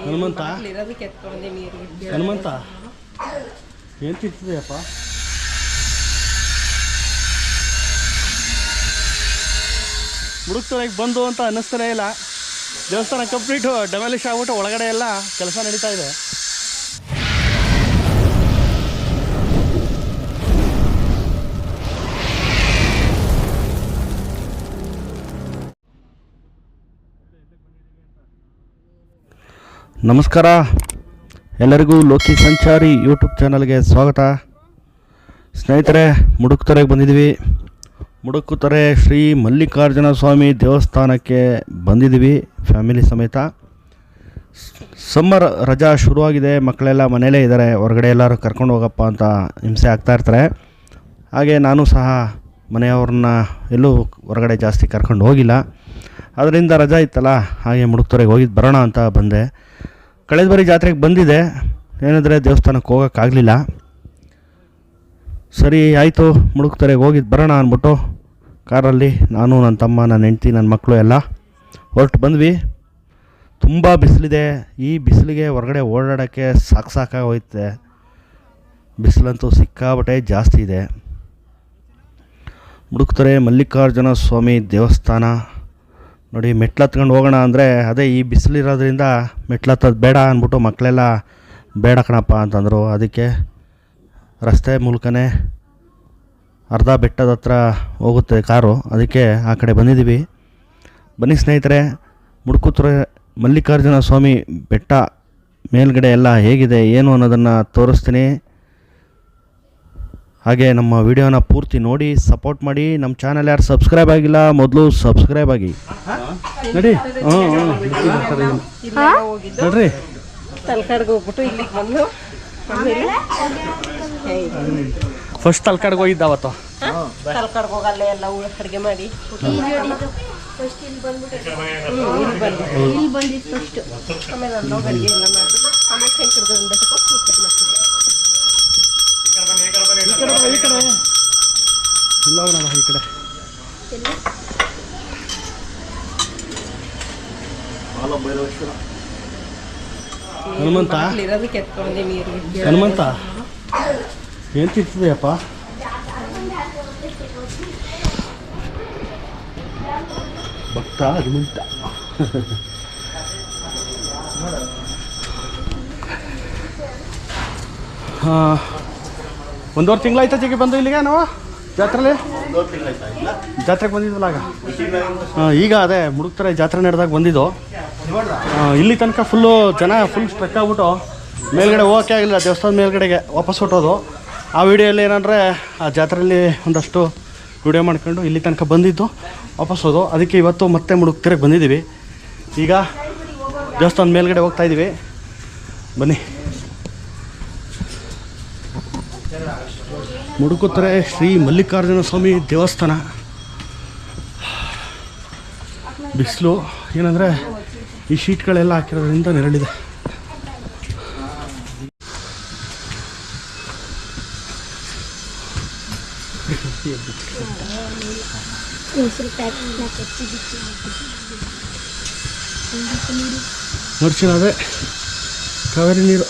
ಹನುಮಂತ? ಹನುಮಂತ? ಏನು ತಿಂತಿದೆಯಪ್ಪ? ಮುಡುಕ್ತೊರೆಗೆ ಬಂದು ಅಂತ ಅನ್ನಿಸ್ತಾನೆ ಇಲ್ಲ. ದೇವಸ್ಥಾನ ಕಂಪ್ಲೀಟು ಡೆಮಾಲಿಷ್ ಆಗ್ಬಿಟ್ಟು ಒಳಗಡೆ ಎಲ್ಲ ಕೆಲಸ ನಡೀತಾ ಇದೆ. ನಮಸ್ಕಾರ. ಎಲ್ಲರಿಗೂ ಲೋಕಿ ಸಂಚಾರಿ ಯೂಟ್ಯೂಬ್ ಚಾನಲ್ಗೆ ಸ್ವಾಗತ. ಸ್ನೇಹಿತರೆ ಮುಡುಕ್ತೊರೆಗೆ ಬಂದಿದ್ದೀವಿ. ಮುಡುಕುತೊರೆ ಶ್ರೀ ಮಲ್ಲಿಕಾರ್ಜುನ ಸ್ವಾಮಿ ದೇವಸ್ಥಾನಕ್ಕೆ ಬಂದಿದ್ದೀವಿ, ಫ್ಯಾಮಿಲಿ ಸಮೇತ. ಸಮ್ಮರ್ ರಜಾ ಶುರುವಾಗಿದೆ, ಮಕ್ಕಳೆಲ್ಲ ಮನೆಯಲ್ಲೇ ಇದ್ದಾರೆ, ಹೊರಗಡೆ ಎಲ್ಲರೂ ಕರ್ಕೊಂಡು ಹೋಗಪ್ಪ ಅಂತ ಹಿಂಸೆ ಆಗ್ತಾಯಿರ್ತಾರೆ ಹಾಗೆ ನಾನು ಸಹ ಮನೆಯವ್ರನ್ನ ಎಲ್ಲೂ ಹೊರಗಡೆ ಜಾಸ್ತಿ ಕರ್ಕೊಂಡು ಹೋಗಿಲ್ಲ. ಅದರಿಂದ ರಜಾ ಇತ್ತಲ್ಲ, ಹಾಗೆ ಮುಡುಕ್ತೊರೆಗೆ ಹೋಗಿದ್ದು ಬರೋಣ ಅಂತ ಬಂದೆ. ಕಳೆದ ಬಾರಿ ಜಾತ್ರೆಗೆ ಬಂದಿದೆ. ಏನಂದರೆ ದೇವಸ್ಥಾನಕ್ಕೆ ಹೋಗೋಕ್ಕಾಗಲಿಲ್ಲ. ಸರಿ, ಆಯಿತು, ಮುಳುಗ್ತಾರೆ ಹೋಗಿದ್ದು ಬರೋಣ ಅಂದ್ಬಿಟ್ಟು ಕಾರಲ್ಲಿ ನಾನು, ನನ್ನ ತಮ್ಮ, ನನ್ನ ಹೆಂಡ್ತಿ, ನನ್ನ ಮಕ್ಕಳು ಎಲ್ಲ ಹೊರಟು ಬಂದ್ವಿ. ತುಂಬ ಬಿಸಿಲಿದೆ. ಈ ಬಿಸಿಲಿಗೆ ಹೊರಗಡೆ ಓಡಾಡೋಕ್ಕೆ ಸಾಕು ಸಾಕಾಗಿ ಹೋಯ್ತೆ. ಬಿಸಿಲಂತೂ ಸಿಕ್ಕಾಬಟ್ಟೆ ಜಾಸ್ತಿ ಇದೆ. ಮುಡುಕ್ತಾರೆ ಮಲ್ಲಿಕಾರ್ಜುನ ಸ್ವಾಮಿ ದೇವಸ್ಥಾನ. ನೋಡಿ ಮೆಟ್ಲು ಹತ್ಕೊಂಡು ಹೋಗೋಣ ಅಂದರೆ ಅದೇ ಈ ಬಿಸಿಲಿರೋದ್ರಿಂದ ಮೆಟ್ಲು ಹತ್ತೋದು ಬೇಡ ಅಂದ್ಬಿಟ್ಟು ಮಕ್ಕಳೆಲ್ಲ ಬೇಡ ಕಣಪ್ಪ ಅಂತಂದರು. ಅದಕ್ಕೆ ರಸ್ತೆ ಮೂಲಕನೇ ಅರ್ಧ ಬೆಟ್ಟದ ಹತ್ರ ಹೋಗುತ್ತೆ ಕಾರು. ಅದಕ್ಕೆ ಆ ಕಡೆ ಬಂದಿದ್ದೀವಿ. ಬನ್ನಿ ಸ್ನೇಹಿತರೆ ಮುಡ್ಕುತ್ತರೆ ಮಲ್ಲಿಕಾರ್ಜುನ ಸ್ವಾಮಿ ಬೆಟ್ಟ ಮೇಲ್ಗಡೆ ಎಲ್ಲ ಹೇಗಿದೆ, ಏನು ಅನ್ನೋದನ್ನು ತೋರಿಸ್ತೀನಿ. ಹಾಗೆ ನಮ್ಮ ವಿಡಿಯೋನ ಪೂರ್ತಿ ನೋಡಿ ಸಪೋರ್ಟ್ ಮಾಡಿ ನಮ್ಮ ಚಾನಲ್ ಯಾರು ಸಬ್ಸ್ಕ್ರೈಬ್ ಆಗಿಲ್ಲ ಮೊದಲು ಸಬ್ಸ್ಕ್ರೈಬ್ ಆಗಿ ನಡಿ ಹ್ಞೂ ನೋಡ್ರಿ ತಲಕಾಡ್ಗೆ ಹೋಗ್ಬಿಟ್ಟು ಇಲ್ಲಿಗೆ ಬಂದು ಫಸ್ಟ್ ತಲ್ಕಾಡ್ಗೆ ಹೋಗಿದ್ದ ಅವತ್ತು ತಲಕಾಡ್ಗೆ ಹೋಗಲ್ಲ ಎಲ್ಲ ಅಡುಗೆ ಮಾಡಿ ಆಮೇಲೆ ಅಡುಗೆ ಎಲ್ಲ ಮಾಡ್ಬಿಟ್ಟು ಆಮೇಲೆ ಈ ಕಡೆ ಬಾ, ಈ ಹನುಮಂತ ಇರೋದಕ್ಕೆ ಹನುಮಂತ? ಏನು ತಿಂತಿದೆಯಪ್ಪ ಭಕ್ತ ಹನುಮಂತ. ಹಾಂ. ಒಂದೂವರೆ ತಿಂಗಳಾಯ್ತಾ ಜಗ್ಗಿ ಬಂದು ಇಲ್ಲಿಗೆ ನಾವು? ಜಾತ್ರೆಲಿ? ಜಾತ್ರೆಗೆ ಬಂದಿದ್ವಲ್ಲ ಆಗ? ಹಾಂ ಈಗ ಅದೇ ಮುಡುಕ್ತಾರೆ ಜಾತ್ರೆ ನಡೆದಾಗ ಬಂದಿದ್ದು. ಇಲ್ಲಿ ತನಕ ಫುಲ್ಲು ಜನ ಫುಲ್ ಸ್ಟ್ರಕ್ ಆಗ್ಬಿಟ್ಟು ಮೇಲ್ಗಡೆ ಹೋಗೋಕ್ಕೆ ಆಗಿಲ್ಲ ದೇವಸ್ಥಾನದ ಮೇಲ್ಗಡೆಗೆ ವಾಪಸ್ ಹೊಟ್ಟೋದು ಆ ವಿಡಿಯೋಲ್ಲಿ ಏನಂದರೆ ಆ ಜಾತ್ರೆಯಲ್ಲಿ ಒಂದಷ್ಟು ವಿಡಿಯೋ ಮಾಡ್ಕೊಂಡು ಇಲ್ಲಿ ತನಕ ಬಂದಿದ್ದು ವಾಪಸ್ ಹೋದು. ಅದಕ್ಕೆ ಇವತ್ತು ಮತ್ತೆ ಮುಡುಕ್ತಿರಕ್ಕೆ ಬಂದಿದ್ದೀವಿ. ಈಗ ದೇವಸ್ಥಾನದ ಮೇಲ್ಗಡೆ ಹೋಗ್ತಾ ಇದ್ದೀವಿ ಬನ್ನಿ. ಮುಡುಕುತ್ತರೆ ಶ್ರೀ ಮಲ್ಲಿಕಾರ್ಜುನ ಸ್ವಾಮಿ ದೇವಸ್ಥಾನ. ಬಿಸಿಲು, ಏನಂದರೆ ಈ ಶೀಟ್ಗಳೆಲ್ಲ ಹಾಕಿರೋದ್ರಿಂದ ನೆರಳಿದೆ. ನೋಡ್ತೀನಿ ಅದೇ ಕಾವೇರಿ ನೀರು.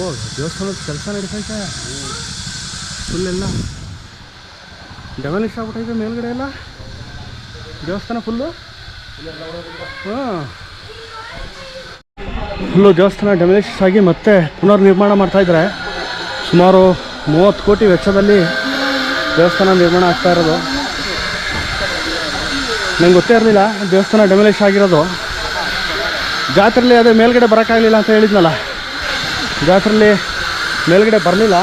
ಓ, ದೇವಸ್ಥಾನದ ಕೆಲಸ ನಡೀತೈತೆ. ಫುಲ್ಲೆಲ್ಲ ಡೆವಲಿಷ್ ಆಗ್ಬಿಟ್ಟೈತೆ ಮೇಲ್ಗಡೆ ಎಲ್ಲ. ದೇವಸ್ಥಾನ ಫುಲ್ಲು ಹಾಂ. ಫುಲ್ಲು ದೇವಸ್ಥಾನ ಡೆಮಲಿಷ್ ಆಗಿ ಮತ್ತೆ ಪುನರ್ನಿರ್ಮಾಣ ಮಾಡ್ತಾಯಿದ್ದಾರೆ ಸುಮಾರು ಮೂವತ್ತು ಕೋಟಿ ವೆಚ್ಚದಲ್ಲಿ ದೇವಸ್ಥಾನ ನಿರ್ಮಾಣ ಆಗ್ತಾ ಇರೋದು. ನಂಗೆ ಗೊತ್ತೇ ಇರಲಿಲ್ಲ ದೇವಸ್ಥಾನ ಡೆಮಲಿಷ್ ಆಗಿರೋದು. ಜಾತ್ರೆಯಲ್ಲಿ ಅದೇ ಮೇಲ್ಗಡೆ ಬರೋಕ್ಕಾಗಲಿಲ್ಲ ಅಂತ ಹೇಳಿದ್ನಲ್ಲ. ಜಾತ್ರೆಲಿ ಮೇಲ್ಗಡೆ ಬರಲಿಲ್ಲ.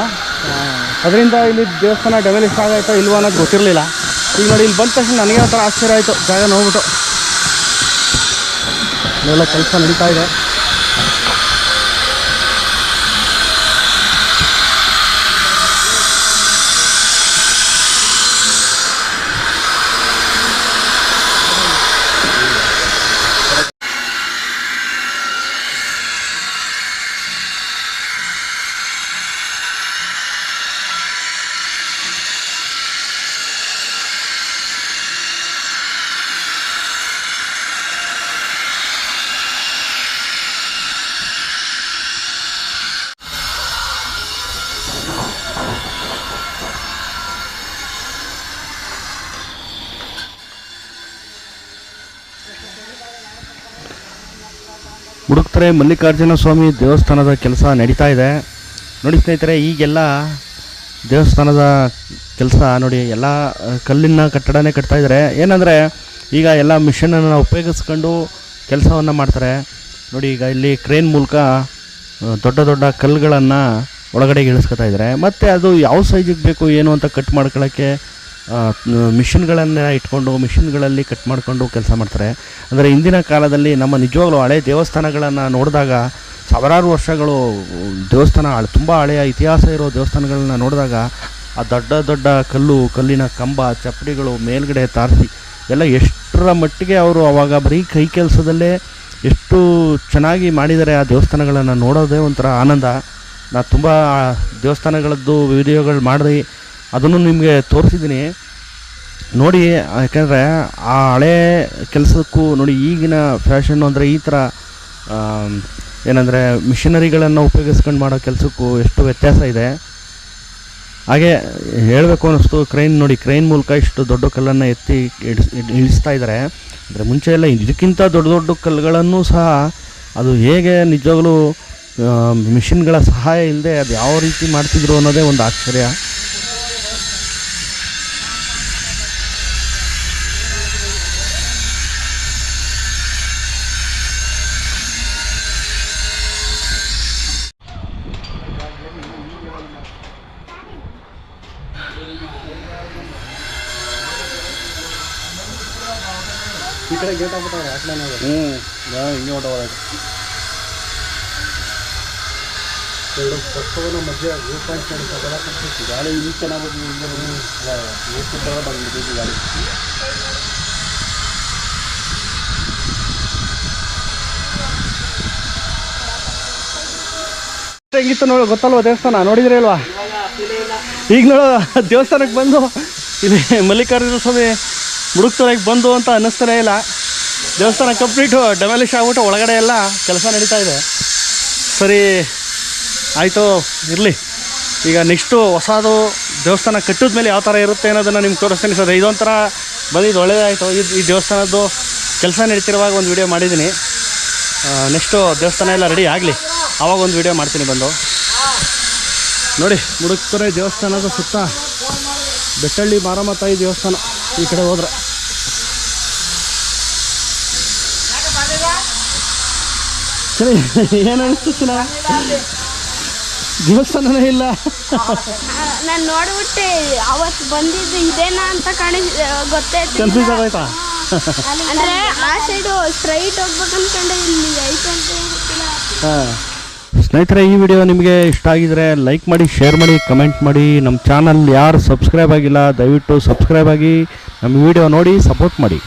ಅದರಿಂದ ಇಲ್ಲಿ ದೇವಸ್ಥಾನ ಡೆವಲಿಷ್ ಆಗೈತೋ ಇಲ್ವೋ ಅನ್ನೋದು ಗೊತ್ತಿರಲಿಲ್ಲ. ಈಗ ನೋಡಿ, ಇಲ್ಲಿ ಬಂದ ತಕ್ಷಣ ನನಗೆ ಥರ ಆಶ್ಚರ್ಯ ಆಯಿತು. ಜಾಗ ನೋಡ್ಬಿಟ್ಟು. ಎಲ್ಲ ಕೆಲಸ ನಡೀತಾ ಇದೆ. ಮುಡುಕ್ತರೆ ಮಲ್ಲಿಕಾರ್ಜುನ ಸ್ವಾಮಿ ದೇವಸ್ಥಾನದ ಕೆಲಸ ನಡೀತಾ ಇದೆ. ನೋಡಿ ಸ್ನೇಹಿತರೆ, ಈಗೆಲ್ಲ ದೇವಸ್ಥಾನದ ಕೆಲಸ ನೋಡಿ, ಎಲ್ಲ ಕಲ್ಲಿನ ಕಟ್ಟಡನೇ ಕಟ್ತಾ ಇದ್ದಾರೆ ಏನಂದರೆ, ಈಗ ಎಲ್ಲ ಮಿಷನನ್ನು ಉಪಯೋಗಿಸ್ಕೊಂಡು ಕೆಲಸವನ್ನು ಮಾಡ್ತಾರೆ. ನೋಡಿ, ಈಗ ಇಲ್ಲಿ ಕ್ರೇನ್ ಮೂಲಕ ದೊಡ್ಡ ದೊಡ್ಡ ಕಲ್ಲುಗಳನ್ನು ಒಳಗಡೆಗೆ ಇಳಿಸ್ಕೊತಾ ಇದ್ದಾರೆ ಮತ್ತು ಅದು ಯಾವ ಸೈಜಿಗೆ ಬೇಕು, ಏನು ಅಂತ ಕಟ್ ಮಾಡ್ಕೊಳ್ಳೋಕ್ಕೆ ಮಿಷಿನ್ಗಳನ್ನು ಇಟ್ಕೊಂಡು, ಮಿಷಿನ್ಗಳಲ್ಲಿ ಕಟ್ ಮಾಡಿಕೊಂಡು ಕೆಲಸ ಮಾಡ್ತಾರೆ. ಅಂದರೆ ಇಂದಿನ ಕಾಲದಲ್ಲಿ ನಮ್ಮ ನಿಜವಾಗ್ಲೂ ಹಳೆ ದೇವಸ್ಥಾನಗಳನ್ನು ನೋಡಿದಾಗ ಸಾವಿರಾರು ವರ್ಷಗಳು ದೇವಸ್ಥಾನ ತುಂಬ ಹಳೆಯ ಇತಿಹಾಸ ಇರೋ ದೇವಸ್ಥಾನಗಳನ್ನ ನೋಡಿದಾಗ ಆ ದೊಡ್ಡ ದೊಡ್ಡ ಕಲ್ಲು, ಕಲ್ಲಿನ ಕಂಬ, ಚಪ್ಪಡಿಗಳು ಮೇಲ್ಗಡೆ ತಾರಿಸಿ ಎಲ್ಲ ಎಷ್ಟರ ಮಟ್ಟಿಗೆ ಅವರು ಅವಾಗ ಬರೀ ಕೈ ಕೆಲಸದಲ್ಲೇ ಎಷ್ಟು ಚೆನ್ನಾಗಿ ಮಾಡಿದ್ದಾರೆ ಆ ದೇವಸ್ಥಾನಗಳನ್ನು ನೋಡೋದೇ ಒಂಥರ ಆನಂದ. ನಾನು ತುಂಬ ದೇವಸ್ಥಾನಗಳದ್ದು ವಿಡಿಯೋಗಳು ಮಾಡಿ ಅದನ್ನು ನಿಮಗೆ ತೋರಿಸಿದ್ದೀನಿ. ನೋಡಿ, ಯಾಕೆಂದರೆ ಆ ಹಳೆ ಕೆಲಸಕ್ಕೂ ನೋಡಿ, ಈಗಿನ ಫ್ಯಾಷನ್ನು ಅಂದರೆ ಈ ಥರ ಏನಂದರೆ ಮಿಷನರಿಗಳನ್ನು ಉಪಯೋಗಿಸ್ಕೊಂಡು ಮಾಡೋ ಕೆಲಸಕ್ಕೂ ಎಷ್ಟು ವ್ಯತ್ಯಾಸ ಇದೆ. ಹಾಗೆ ಹೇಳಬೇಕು ಅನ್ನಿಸ್ತು ಕ್ರೈನ್ ನೋಡಿ ಕ್ರೈನ್ ಮೂಲಕ ಇಷ್ಟು ದೊಡ್ಡ ಕಲ್ಲನ್ನು ಎತ್ತಿ ಇಡಿಸ್ ಇಡ್- ಇಳಿಸ್ತಾ ಇದ್ದಾರೆ ಅಂದರೆ ಮುಂಚೆ ಎಲ್ಲ ಇದಕ್ಕಿಂತ ದೊಡ್ಡ ದೊಡ್ಡ ಕಲ್ಲುಗಳನ್ನು ಸಹ ಅದು ಹೇಗೆ ನಿಜವಾಗಲೂ ಮಿಷಿನ್ಗಳ ಸಹಾಯ ಇಲ್ಲದೆ ಅದು ಯಾವ ರೀತಿ ಮಾಡ್ತಿದ್ರು ಅನ್ನೋದೇ ಒಂದು ಆಶ್ಚರ್ಯ. ಈ ಕಡೆ ಗೇಟ್ ಆಗ್ಬಿಟ್ಟವ್ರೆ ಹ್ಞೂ ಹಿಂಗೆ ಎರಡು ಪಕ್ಕವನ್ನ ಮಧ್ಯೆ ವ್ಯೂ ಪಾಯಿಂಟ್ ನಡೀತಾ ಗಾಳಿ ಚೆನ್ನಾಗಿ ಬಂದ್ಬಿಟ್ಟಿದ್ದು ಗಾಳಿ. ಹೆಂಗಿತ್ತು ನೋಡಿ ಗೊತ್ತಲ್ವಾ ದೇವಸ್ಥಾನ? ನೋಡಿದ್ರಿ ಅಲ್ವಾ ಈಗ ನೋಡೋ ದೇವಸ್ಥಾನಕ್ಕೆ ಬಂದು ಇಲ್ಲಿ ಮಲ್ಲಿಕಾರ್ಜುನ ಸ್ವಾಮಿ ಮುಡುಕ್ತೊಳಗೆ ಬಂದು ಅಂತ ಅನ್ನಿಸ್ತಾನೆ ಇಲ್ಲ. ದೇವಸ್ಥಾನ ಕಂಪ್ಲೀಟು ಡೆಮಾಲಿಷ್ ಆಗ್ಬಿಟ್ಟು ಒಳಗಡೆ ಎಲ್ಲ ಕೆಲಸ ನಡೀತಾ ಇದೆ. ಸರಿ, ಆಯಿತು, ಇರಲಿ. ಈಗ ನೆಕ್ಸ್ಟು ಹೊಸದು ದೇವಸ್ಥಾನ ಕಟ್ಟಿದ ಮೇಲೆ ಯಾವ ಥರ ಇರುತ್ತೆ ಅನ್ನೋದನ್ನು ನಿಮ್ಗೆ ತೋರಿಸ್ತೀನಿ ಸರ್. ಇದೊಂಥರ ಬಂದಿದ್ದು ಒಳ್ಳೆಯದಾಯಿತು ಇದು ಈ ದೇವಸ್ಥಾನದ್ದು ಕೆಲಸ ನಡೀತಿರುವಾಗ ಒಂದು ವಿಡಿಯೋ ಮಾಡಿದ್ದೀನಿ. ನೆಕ್ಸ್ಟು ದೇವಸ್ಥಾನ ಎಲ್ಲ ರೆಡಿ ಆಗಲಿ. ಆವಾಗ ಒಂದು ವಿಡಿಯೋ ಮಾಡ್ತೀನಿ ಬಂದು. ನೋಡಿ, ಮುಡುಕ್ತೊರೆ ದೇವಸ್ಥಾನದ ಸುತ್ತ ಬೆಟ್ಟಳ್ಳಿ ಮಾರಮ್ಮ ತಾಯಿ ದೇವಸ್ಥಾನ ಈ ಕಡೆ ಹೋದ್ರೆ. ಏನು ಅನಿಸ್ತು ದೇವಸ್ಥಾನನೇ ಇಲ್ಲ. ನಾನು ನೋಡ್ಬಿಟ್ಟೆ ಅವತ್ತು ಬಂದಿದ್ದು ಇದೇನಾ ಅಂತ ಕಾಣಿ ಗೊತ್ತಾಯ್ತು ಕನ್ಫ್ಯೂಸ್ ಆಗೋಯ್ತಾ? ಅಂದ್ರೆ ಆ ಸೈಡು ಸ್ಟ್ರೈಟ್ ಹೋಗ್ಬೇಕು ಅನ್ಕೊಂಡೆ ಇಲ್ಲಿ ಐತೆ ಅಂತ ಗೊತ್ತಿಲ್ಲ. ಹಾಂ. ಸ್ನೇಹಿತರೆ ಈ ವಿಡಿಯೋ ನಿಮಗೆ ಇಷ್ಟ ಆಗಿದ್ರೆ ಲೈಕ್ ಮಾಡಿ ಶೇರ್ ಮಾಡಿ ಕಮೆಂಟ್ ಮಾಡಿ. ನಮ್ಮ ಚಾನಲ್ ಯಾರು ಸಬ್ಸ್ಕ್ರೈಬ್ ಆಗಿಲ್ಲ ದಯವಿಟ್ಟು ಸಬ್ಸ್ಕ್ರೈಬ್ ಆಗಿ. ನಮ್ಮ ವಿಡಿಯೋ ನೋಡಿ ಸಪೋರ್ಟ್ ಮಾಡಿ.